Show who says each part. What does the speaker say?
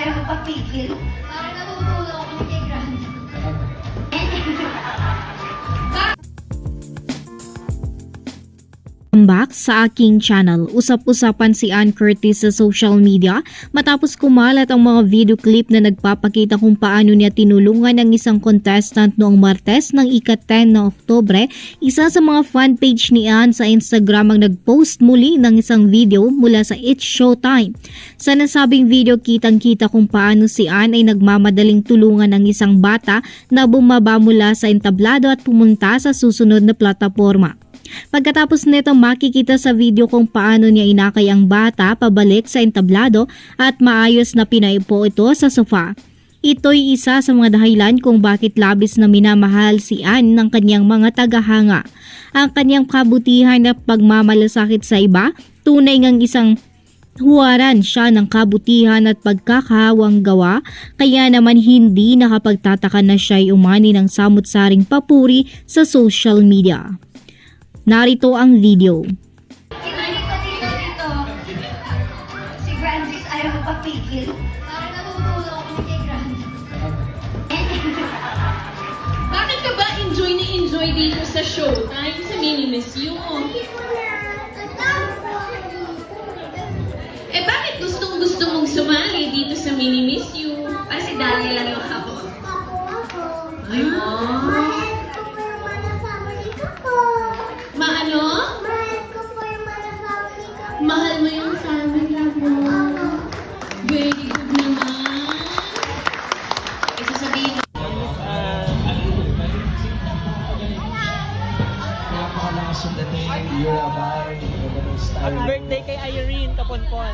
Speaker 1: ayaw magpapigil. Parang natutulog
Speaker 2: back sa aking channel. Usap-usapan si Ann Curtis sa social media matapos kumalat ang mga video clip na nagpapakita kung paano niya tinulungan ang isang contestant noong Martes ng ika-10 na Oktobre. Isa sa mga fan page ni Ann sa Instagram ang nagpost muli ng isang video mula sa It's Showtime. Sa nasabing video kitang-kita kung paano si Ann ay nagmamadaling tulungan ng isang bata na bumaba mula sa entablado at pumunta sa susunod na plataforma. Pagkatapos nito makikita sa video kung paano niya inakay ang bata pabalik sa entablado at maayos na pinaipo ito sa sofa. Ito'y isa sa mga dahilan kung bakit labis na minamahal si Anne ng kanyang mga tagahanga. Ang kanyang kabutihan at pagmamalasakit sa iba, tunay ngang isang huwaran siya ng kabutihan at pagkakahawang gawa, kaya naman hindi nakapagtataka na siya'y umani ng samut-saring papuri sa social media. Narito ang video.
Speaker 1: Dito, dito, dito. Si Francis ayaw magpapigil. Parang natutulog ako kay Grand.
Speaker 3: Bakit ka ba enjoy na enjoy dito sa showtime sa Mini Miss You? Eh bakit gustong gusto mong sumali dito sa Mini Miss You?
Speaker 1: Kasi dali lang yung ako.
Speaker 3: Ay, Maano? Very good naman. Sasabihin mo,
Speaker 4: Napakalakas yung dating. You're a bar. You're style.
Speaker 5: Happy birthday kay Irene Kaponpon.